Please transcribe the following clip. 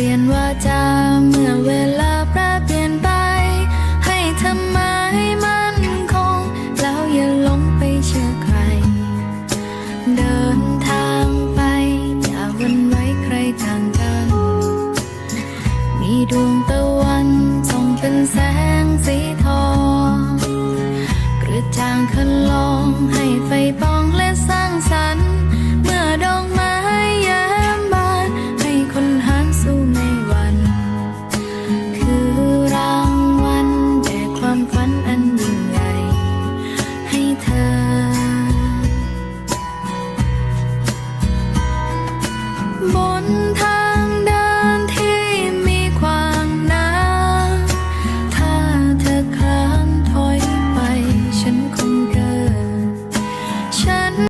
ปลี่ยนวาจาเมื่อเวลาแปรเปลี่ยนไป ให้ทำมาให้มั่นคง แล้วอย่าหลงไปเชื่อใคร เดินทางไป อย่าวันไว้ใครทางกัน มีดวงตะวันส่องเป็นแสงสีทอง กระจางคันลองให้ไฟป bốn